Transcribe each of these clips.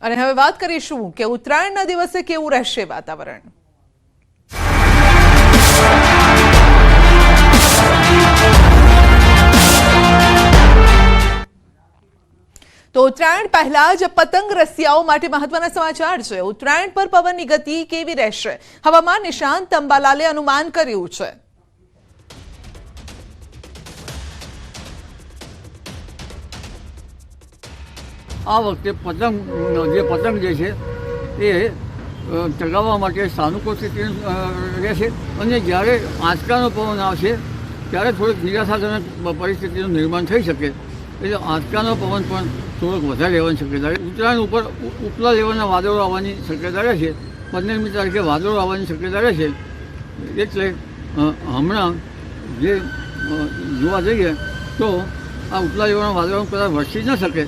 અને હવે વાત કરીશું કે ઉત્તરાયણના દિવસે કેવું રહેશે વાતાવરણ? તો ઉત્તરાયણ પહેલા જ પતંગ રસિયાઓ માટે મહત્વના સમાચાર છે. ઉત્તરાયણ પર પવનની ગતિ કેવી રહેશે? હવામાન નિશાંત અંબાલાલે અનુમાન કર્યું છે. આ વખતે પતંગ, જે પતંગ જે છે, એ ચગાવવા માટે સાનુકૂળ સ્થિતિ રહેશે અને જ્યારે આંચકાનો પવન આવશે, ત્યારે થોડીક નિરાશાજનક પરિસ્થિતિનું નિર્માણ થઈ શકે. એટલે આંચકાનો પવન પણ થોડોક વધારે રહેવાની શક્યતા રહે. ઉત્તરાયણ ઉપર ઉપલા લેવલના વાદળો આવવાની શક્યતા રહે છે. પંદરમી તારીખે વાદળો આવવાની શક્યતા રહે છે. એટલે હમણાં જે જોવા જઈએ, તો આ ઉપલા લેવલના વાદળો કદાચ વરસી ન શકે.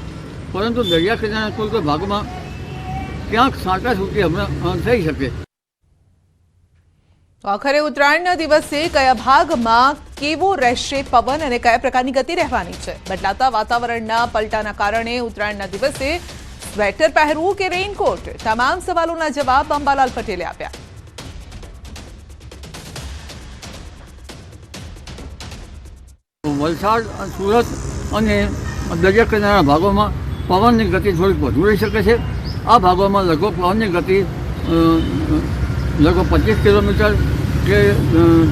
પરંતુ દરિયા કિનારાના કોઈ કોઈ ભાગમાં ક્યાંક સાંટા છૂટી હમણાં થઈ શકે. તો આખરે ઉત્તરાયણના દિવસે કયા ભાગમાં કેવો રહેશે પવન અને કયા પ્રકારની ગતિ રહેવાની છે? બદલાતા વાતાવરણના પલટાના કારણે ઉત્તરાયણના દિવસે સ્વેટર પહેરવું કે રેઇનકોટ? તમામ સવાલોના જવાબ અંબાલાલ પટેલે આપ્યા. વલસાડ સુરત અને દરિયા કિનારાના ભાગોમાં પવનની ગતિ થોડીક વધુ રહી શકે છે. આ ભાગોમાં લગભગ પવનની ગતિ લગભગ પચીસ કિલોમીટર કે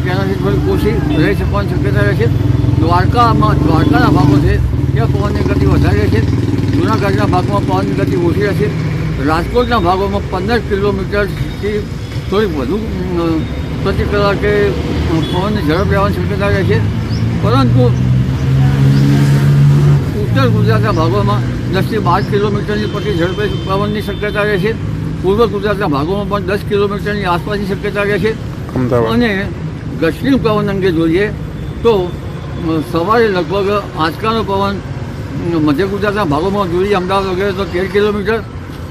તેનાથી થોડીક ઓછી રહી શકવાની શક્યતા રહે છે. દ્વારકામાં, દ્વારકાના ભાગો છે, ત્યાં પવનની ગતિ વધારે છે. જૂનાગઢના ભાગમાં પવનની ગતિ ઓછી રહેશે રાજકોટના ભાગોમાં પંદર કિલોમીટરથી થોડીક વધુ પ્રતિ કલાકે પવનની ઝડપ રહેવાની શક્યતા રહે છે. પરંતુ ઉત્તર ગુજરાતના ભાગોમાં દસથી બાર કિલોમીટરની પ્રતિ ઝડપે પવનની શક્યતા રહે છે. પૂર્વ ગુજરાતના ભાગોમાં પણ દસ કિલોમીટરની આસપાસની શક્યતા રહે છે. અને દક્ષિણ પવન અંગે જોઈએ તો સવારે લગભગ આંચકાનો પવન મધ્ય ગુજરાતના ભાગોમાં જોઈએ અમદાવાદ વગેરે તો તેર કિલોમીટર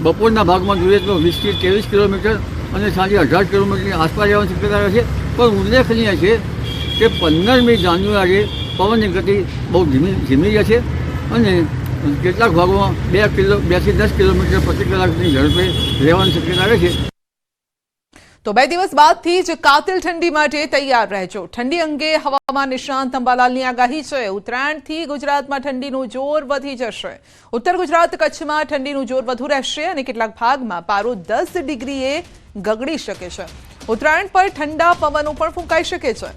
બપોરના ભાગમાં જોઈએ તો વીસથી ત્રેવીસ કિલોમીટર અને સાંજે અઢાર કિલોમીટરની આસપાસ રહેવાની શક્યતા રહે છે. પણ ઉલ્લેખનીય છે કે પંદરમી જાન્યુઆરીએ પવનની ગતિ બહુ ધીમી ધીમી જશે અને કેટલાક ભાગોમાં બે કિલો, બેથી દસ કિલોમીટર પ્રતિ કલાકની ઝડપે રહેવાની શક્યતા રહે તો બે દિવસ બાદથી જ કાતિલ ઠંડી માટે તૈયાર રહેજો. ઠંડી અંગે હવામાન નિષ્ણાંત અંબાલાલની આગાહી છે. ઉત્તરાયણથી ગુજરાતમાં ઠંડીનું જોર વધી જશે. ઉત્તર ગુજરાત કચ્છમાં ઠંડીનું જોર વધુ રહેશે અને કેટલાક ભાગમાં પારો દસ ડિગ્રીએ ગગડી શકે છે. ઉત્તરાયણ પર ઠંડા પવનો પણ ફૂંકાઈ શકે છે.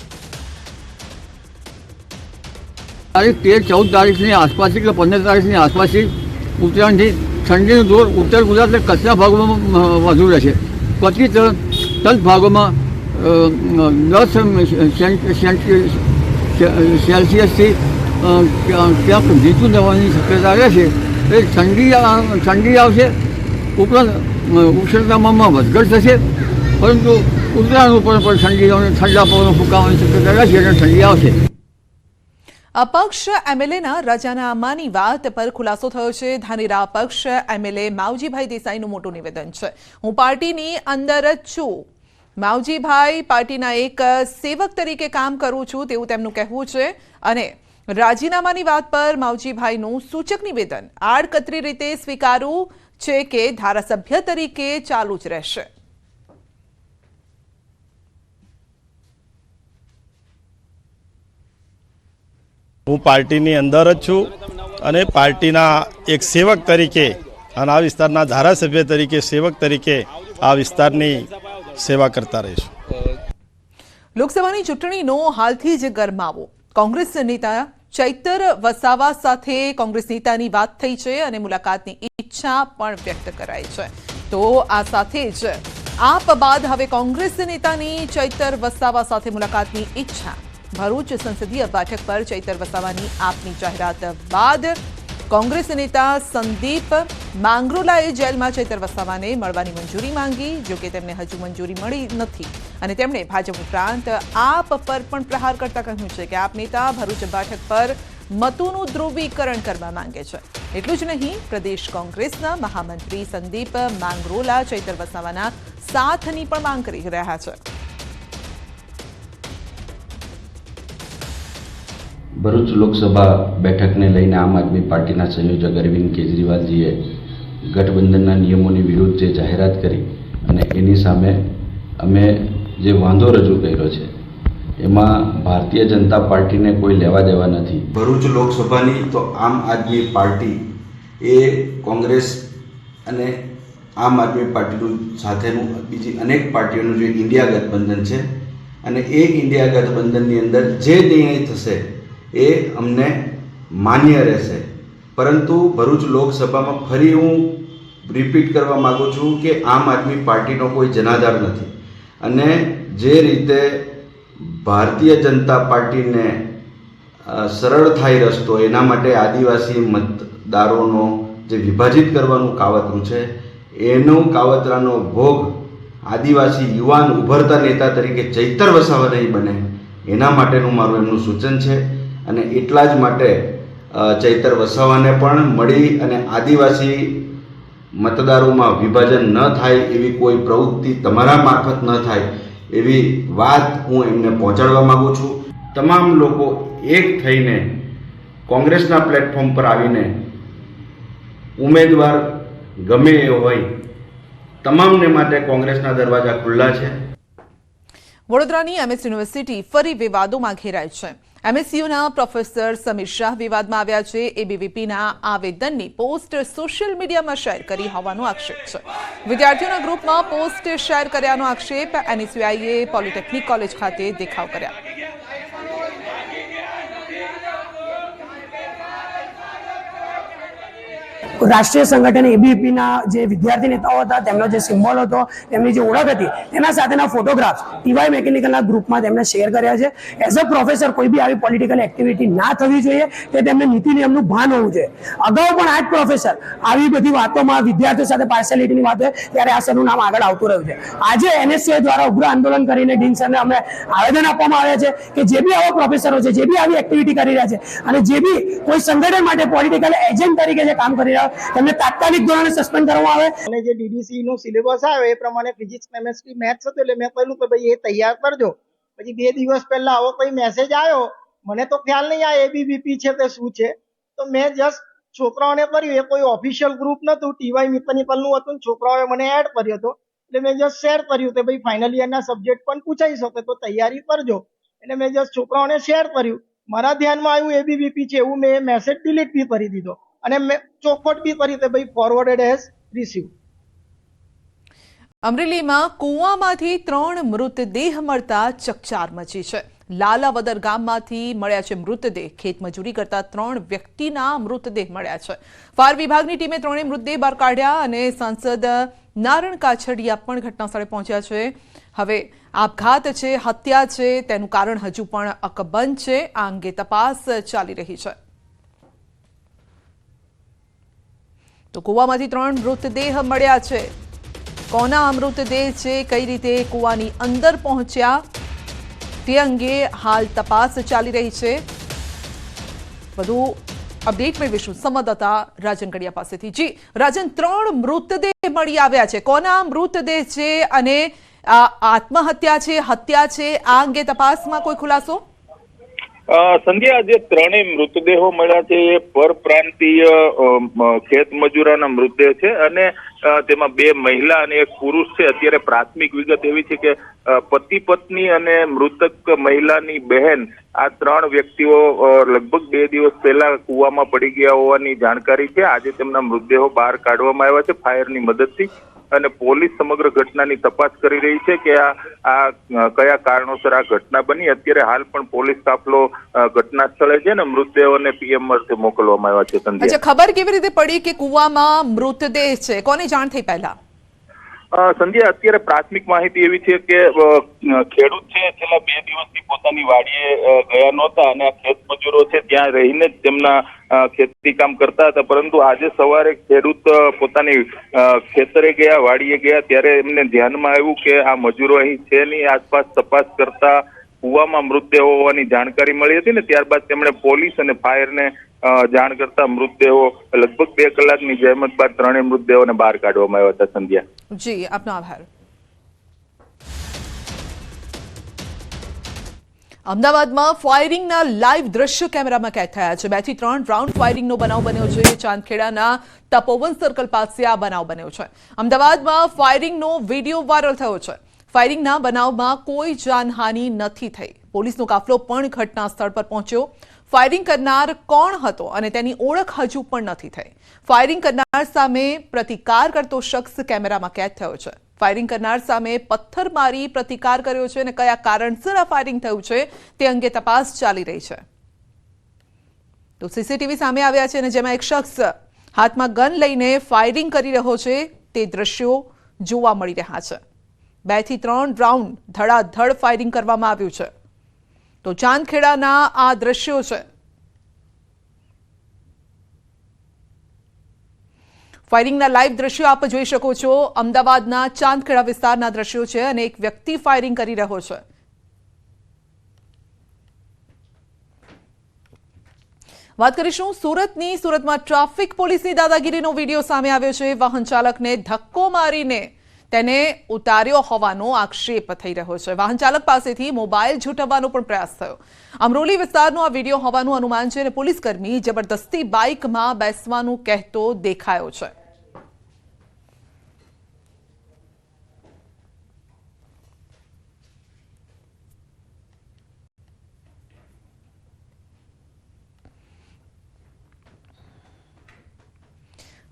તારીખ તેર, ચૌદ તારીખની આસપાસથી કે પંદર તારીખની આસપાસથી ઉત્તરાયણથી ઠંડીનું દોર ઉત્તર ગુજરાતના કચ્છના ભાગોમાં વધુ રહેશે. પછી તલ ભાગોમાં દસ સેલ્સિયસથી ક્યાંક નીચું જવાની શક્યતા રહેશે. એ ઠંડી ઠંડી આવશે. ઉપરાંત ઉષ્ણતામાં વધઘટ થશે. પરંતુ ઉત્તરાયણ ઉપર પણ ઠંડી ઠંડા પવનો ફૂંકાવાની શક્યતા રહેશે અને ઠંડી આવશે. અપક્ષ એમએલએના રાજાનામાની વાત પર ખુલાસો થયો છે. ધાનેરા અપક્ષ એમએલએ માવજીભાઈ દેસાઈનું મોટું નિવેદન છે. હું પાર્ટીની અંદર જ છું. માવજીભાઈ પાર્ટીના એક સેવક તરીકે કામ કરું છું તેવું તેમનું કહેવું છે. અને રાજીનામાની વાત પર માવજીભાઈનું સૂચક નિવેદન આડકતરી રીતે સ્વીકારવું છે કે ધારાસભ્ય તરીકે ચાલુ જ રહેશે. હું પાર્ટીની અંદર જ છું અને પાર્ટીના એક સેવક તરીકે અને આ વિસ્તારના ધારાસભ્ય તરીકે, સેવક તરીકે આ વિસ્તારની સેવા કરતા રહીશું. લોકસભાની ચૂંટણીનો હાલથી જ ગરમાવો. કોંગ્રેસ નેતા ચૈતર વસાવા સાથે કોંગ્રેસ નેતાની વાત થઈ છે અને મુલાકાતની ઈચ્છા પણ વ્યક્ત કરાઈ છે. તો આ સાથે જ આપ બાદ હવે કોંગ્રેસ નેતાની ચૈતર વસાવા સાથે મુલાકાતની ઈચ્છા ભરૂચ સંસદીય બેઠક પર ચૈતર વસાવાની આપની જાહેરાત બાદ કોંગ્રેસ નેતા સંદીપ માંગરોલાએ જેલમાં ચૈતર વસાવાને મળવાની મંજૂરી માંગી જોકે તેમને હજુ મંજૂરી મળી નથી. અને તેમણે ભાજપ ઉપરાંત આપ પર પણ પ્રહાર કરતા કહ્યું છે કે આપ નેતા ભરૂચ બેઠક પર મતોનું ધ્રુવીકરણ કરવા માંગે છે. એટલું જ નહીં, પ્રદેશ કોંગ્રેસના મહામંત્રી સંદીપ માંગરોલા ચૈતર વસાવાના સાથની પણ માંગ કરી રહ્યા છે. ભરૂચ લોકસભા બેઠકને લઈને આમ આદમી પાર્ટીના સંયોજક અરવિંદ કેજરીવાલજીએ ગઠબંધનના નિયમોની વિરુદ્ધ જે જાહેરાત કરી અને એની સામે અમે જે વાંધો રજૂ કર્યો છે, એમાં ભારતીય જનતા પાર્ટીને કોઈ લેવા દેવા નથી. ભરૂચ લોકસભાની તો આમ આદમી પાર્ટી એ કોંગ્રેસ અને આમ આદમી પાર્ટીનું સાથેનું બીજી અનેક પાર્ટીઓનું જે ઇન્ડિયા ગઠબંધન છે અને એ ઇન્ડિયા ગઠબંધનની અંદર જે નિર્ણય થશે એ અમને માન્ય રહેશે. પરંતુ ભરૂચ લોકસભામાં ફરી હું રિપીટ કરવા માગું છું કે આમ આદમી પાર્ટીનો કોઈ જનાધાર નથી. અને જે રીતે ભારતીય જનતા પાર્ટીને સરળ થાય રસ્તો, એના માટે આદિવાસી મતદારોનો જે વિભાજિત કરવાનું કાવતરું છે, એનું કાવતરાનો ભોગ આદિવાસી યુવાન ઉભરતા નેતા તરીકે ચૈતર વસાવા નહીં બને, એના માટેનું મારું એમનું સૂચન છે. અને એટલા જ માટે ચૈતર વસાવાને પણ મળી અને આદિવાસી મતદારોમાં વિભાજન ન થાય એવી કોઈ પ્રવૃત્તિ તમારા મારફત ન થાય એવી વાત હું એમને પહોંચાડવા માગું છું. તમામ લોકો એક થઈને કોંગ્રેસના પ્લેટફોર્મ પર આવીને ઉમેદવાર ગમે એ હોય, તમામને માટે કોંગ્રેસના દરવાજા ખુલ્લા છે. વડોદરાની એમએસ યુનિવર્સિટી ફરી વિવાદોમાં ઘેરાય છે. એમએસયુના પ્રોફેસર સમીર શાહ વિવાદમાં આવ્યા છે. એબીવીપીના આવેદનની પોસ્ટ સોશિયલ મીડિયામાં શેર કરી હોવાનો આક્ષેપ છે. વિદ્યાર્થીઓના ગ્રુપમાં પોસ્ટ શેર કર્યાનો આક્ષેપ એનએસયુઆઈએ પોલિટેકનિક કોલેજ ખાતે દેખાવ કર્યા. રાષ્ટ્રીય સંગઠન એબીપીના જે વિદ્યાર્થી નેતાઓ હતા, તેમનો જે સિમ્બોલ હતો, તેમની જે ઓળખ હતી, તેના સાથેના ફોટોગ્રાફ્સ ટીવાય મેકેનિકલના ગ્રુપમાં તેમણે શેર કર્યા છે. એઝ અ પ્રોફેસર કોઈ બી આવી પોલિટિકલ એક્ટિવિટી ના થવી જોઈએ, તે તેમને નીતિ નિયમનું ભાન હોવું જોઈએ. અગાઉ પણ આ જ પ્રોફેસર આવી બધી વાતોમાં વિદ્યાર્થીઓ સાથે પાર્સેલિટીની વાત હોય, ત્યારે આ સરનું નામ આગળ આવતું રહ્યું છે. આજે એનએસસીએ દ્વારા ઉગ્ર આંદોલન કરીને ડીન સરને અમને આવેદન આપવામાં આવ્યા છે કે જે બી આવા પ્રોફેસરો છે, જે બી આવી એક્ટિવિટી કરી રહ્યા છે, અને જે બી કોઈ સંગઠન માટે પોલિટિકલ એજન્ટ તરીકે જે કામ કરી રહ્યા હોય તેમને તાત્કાલિક ધોરણે સસ્પેન્ડ કરવામાં આવે. અને જે ડીડીસી નું સિલેબસ આવે, એ પ્રમાણે ફિઝિક્સ કેમેસ્ટ્રી મેથ્સ હતું એટલે મેં કહ્યું કે ભાઈ એ તૈયાર કરજો. પછી બે દિવસ પહેલા આવો કોઈ મેસેજ આવ્યો, મને તો ખ્યાલ નહીં આ એબીવીપી છે તે શું છે. તો મેં જસ્ટ છોકરાઓને કર્યું, એ કોઈ ઓફિશિયલ ગ્રુપ નતું ટીવાય મિકેનિકલનું હતું છોકરાઓએ મને એડ કર્યો હતો. એટલે મેં જસ્ટ શેર કર્યું કે ભાઈ ફાઇનલ ઇયરના સબ્જેક્ટ પણ પૂછાઈ શકે, તો તૈયારી કરજો. એટલે મેં જસ્ટ છોકરાઓને શેર કર્યું. મારા ધ્યાનમાં આવ્યું એબીવીપી છે એવું મેં મેસેજ ડિલીટ બી કરી દીધો. અને મેં ચોખવટ બી કરી ભાઈ ફોરવર્ડેડ હેઝ રિસીવ અમરેલીમાં કૂવામાંથી ત્રણ મૃતદેહ મળતા ચકચાર મચી છે. લાલાવદર ગામમાંથી મળ્યા છે મૃતદેહ. ખેતમજૂરી કરતા ત્રણ વ્યક્તિના મૃતદેહ મળ્યા છે. ફાયર વિભાગની ટીમે ત્રણેય મૃતદેહ બહાર કાઢ્યા અને સાંસદ નારણ કાછડિયા પણ ઘટનાસ્થળે પહોંચ્યા છે. હવે આપઘાત છે, હત્યા છે, તેનું કારણ હજુ પણ અકબંધ છે. આ અંગે તપાસ ચાલી રહી છે. તો કૂવામાંથી ત્રણ મૃતદેહ મળ્યા છે. કોના આ મૃતદેહ છે, કઈ રીતે કૂવાની અંદર પહોંચ્યા, તે અંગે હાલ તપાસ ચાલી રહી છે. વધુ અપડેટ મેળવીશું સંવાદદાતા રાજન કડિયા પાસેથી. જી, રાજન, ત્રણ મૃતદેહ મળી આવ્યા છે. કોના મૃતદેહ છે અને આત્મહત્યા છે, હત્યા છે, આ અંગે તપાસમાં કોઈ ખુલાસો? સંધ્યા આજે ત્રણેય મૃતદેહો મળ્યા છે, એ પરપ્રાંતીય ખેત મજૂરોના મૃતદેહ છે અને તેમાં બે મહિલા અને એક પુરુષ છે. અત્યારે પ્રાથમિક વિગત એવી છે કે પતિ પત્ની અને મૃતક મહિલાની બહેન આ ત્રણ વ્યક્તિઓ લગભગ બે દિવસ પહેલા કુવામાં પડી ગયા હોવાની જાણકારી છે. આજે તેમના મૃતદેહો બહાર કાઢવામાં આવ્યા છે ફાયરની મદદથી. અને પોલીસ સમગ્ર ઘટનાની તપાસ કરી રહી છે કે આ આ કયા કારણોસર આ ઘટના બની. અત્યારે હાલ પણ પોલીસ કાફલો ઘટના સ્થળે છે ને મૃતદેહોને પીએમ અર્થે મોકલવામાં આવ્યા છે સંધ્યા. ખબર કેવી રીતે પડી કે કુવામાં મૃતદેહ છે? કોને જાણ થઈ પહેલા? સંધ્યા, અત્યારે પ્રાથમિક માહિતી એવી છે કે ખેડૂત છે, છેલ્લા બે દિવસથી પોતાની વાડીએ ગયા નહોતા અને ખેત મજૂરો છે ત્યાં રહીને જ તેમના ખેતી કામ કરતા હતા. પરંતુ આજે સવારે ખેડૂત પોતાની ખેતરે ગયા, વાડીએ ગયા, ત્યારે એમને ધ્યાનમાં આવ્યું કે આ મજૂરો અહીં છે નહીં, આસપાસ તપાસ કરતા કુવામાં મૃતદેહો હોવાની જાણકારી મળી હતી ને, ત્યારબાદ તેમણે પોલીસ અને ફાયરને જાણ કરતા મૃતદેહો લગભગ બે કલાકની જહેમત બાદ ત્રણેય મૃતદેહોને બહાર કાઢવામાં આવ્યા હતા સંધ્યા. જી, આપનો આભાર. અમદાવાદમાં ફાયરિંગના લાઈવ દ્રશ્ય કેમેરામાં કેદ થયા છે. બેથી ત્રણ રાઉન્ડ ફાયરિંગનો બનાવ બન્યો છે. ચાંદખેડાના તપોવન સર્કલ પાસે આ બનાવ બન્યો છે. અમદાવાદમાં ફાયરિંગનો વીડિયો વાયરલ થયો છે. ફાયરિંગના બનાવમાં કોઈ જાનહાનિ નથી થઈ. પોલીસનો કાફલો પણ ઘટના સ્થળ પર પહોંચ્યો. ફાયરિંગ કરનાર કોણ હતો અને તેની ઓળખ હજુ પણ નથી થઈ. ફાયરિંગ કરનાર સામે પ્રતિકાર કરતો શખ્સ કેમેરામાં કેદ થયો છે. ફાયરિંગ કરનાર સામે પથ્થર મારી પ્રતિકાર કર્યો છે અને કયા કારણસર આ ફાયરિંગ થયું છે તે અંગે તપાસ ચાલી રહી છે. તો સીસીટીવી સામે આવ્યા છે અને જેમાં એક શખ્સ હાથમાં ગન લઈને ફાયરિંગ કરી રહ્યો છે તે દ્રશ્યો જોવા મળી રહ્યા છે. બેથી ત્રણ રાઉન્ડ ધડાધડ ફાયરિંગ કરવામાં આવ્યું છે. તો ચાંદખેડાના આ દ્રશ્યો છે. ફાયરિંગના લાઈવ દ્રશ્યો આપ જોઈ શકો છો. અમદાવાદના ચાંદખેડા વિસ્તારના દ્રશ્યો છે અને એક વ્યક્તિ ફાયરિંગ કરી રહ્યો છે. વાત કરીશું સુરતની. સુરતમાં ટ્રાફિક પોલીસની દાદાગીરીનો વીડિયો સામે આવ્યો છે. વાહન ચાલકને ધક્કો મારીને તેને ઉતાર્યો હોવાનો આક્ષેપ થઈ રહ્યો છે. વાહન ચાલક પાસેથી મોબાઈલ ઝૂંટવવાનો પણ પ્રયાસ થયો. અમરોલી વિસ્તારનો આ વીડિયો હોવાનું અનુમાન છે અને પોલીસકર્મી જબરદસ્તી બાઇકમાં બેસવાનું કહેતો દેખાયો છે.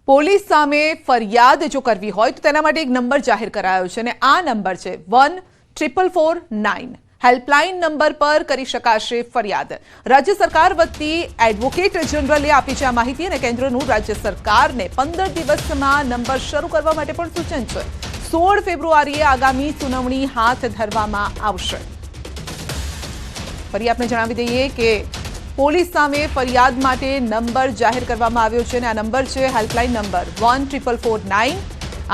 પોલીસ સામે ફરિયાદ જો કરવી હોય તો તેના માટે એક નંબર જાહેર કરાયો છે અને આ નંબર છે one triple four nine. Helpline number પર કરી શકાશે ફરિયાદ. રાજ્ય સરકાર વતી એડવોકેટ જનરલે આપી છે આ માહિતી અને કેન્દ્રનું રાજ્ય સરકારને પંદર દિવસમાં નંબર શરૂ કરવા માટે પણ સૂચન છે. સોળ ફેબ્રુઆરીએ આગામી સુનાવણી હાથ ધરવામાં આવશે. ફરી આપણે જણાવી દઈએ કે પોલીસ સામે ફરિયાદ માટે નંબર જાહેર કરવામાં આવ્યો છે અને આ નંબર છે helpline number one triple four nine.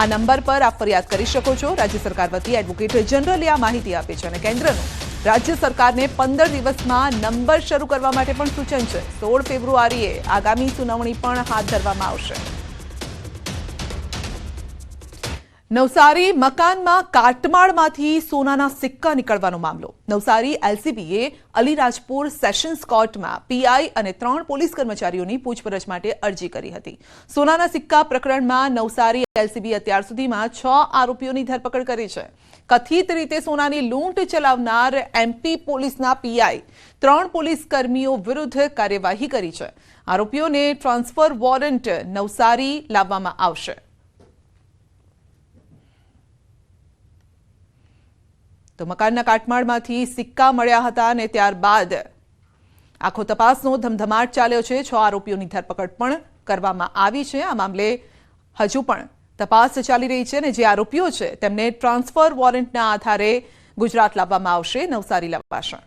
આ નંબર પર આપ ફરિયાદ કરી શકો છો. રાજ્ય સરકાર વતી એડવોકેટ જનરલે આ માહિતી આપી છે અને કેન્દ્રનું રાજ્ય સરકારને પંદર દિવસમાં નંબર શરૂ કરવા માટે પણ સૂચન છે. સોળ ફેબ્રુઆરીએ આગામી સુનાવણી પણ હાથ ધરવામાં આવશે. નવસારી મકાનમાં કાટમાળમાંથી સોનાના સિક્કા નીકળવાનો મામલો. નવસારી એલસીબીએ અલીરાજપુર સેશન્સ કોર્ટમાં પીઆઈ અને ત્રણ પોલીસ કર્મચારીઓની પૂછપરછ માટે અરજી કરી હતી. સોનાના સિક્કા પ્રકરણમાં નવસારી એલસીબી અત્યાર સુધીમાં છ આરોપીઓની ધરપકડ કરી છે. કથિત રીતે સોનાની લૂંટ ચલાવનાર એમપી પોલીસના પીઆઈ ત્રણ પોલીસ કર્મીઓ વિરુદ્ધ કાર્યવાહી કરી છે. આરોપીઓને ટ્રાન્સફર વોરંટ નવસારી લાવવામાં આવશે. તો મકાનના કાટમાળમાંથી સિક્કા મળ્યા હતા અને ત્યારબાદ આખો તપાસનો ધમધમાટ ચાલ્યો છે. છ આરોપીઓની ધરપકડ પણ કરવામાં આવી છે. આ મામલે હજુ પણ તપાસ ચાલી રહી છે અને જે આરોપીઓ છે તેમને ટ્રાન્સફર વોરંટના આધારે ગુજરાત લાવવામાં આવશે. નવસારી લવાશે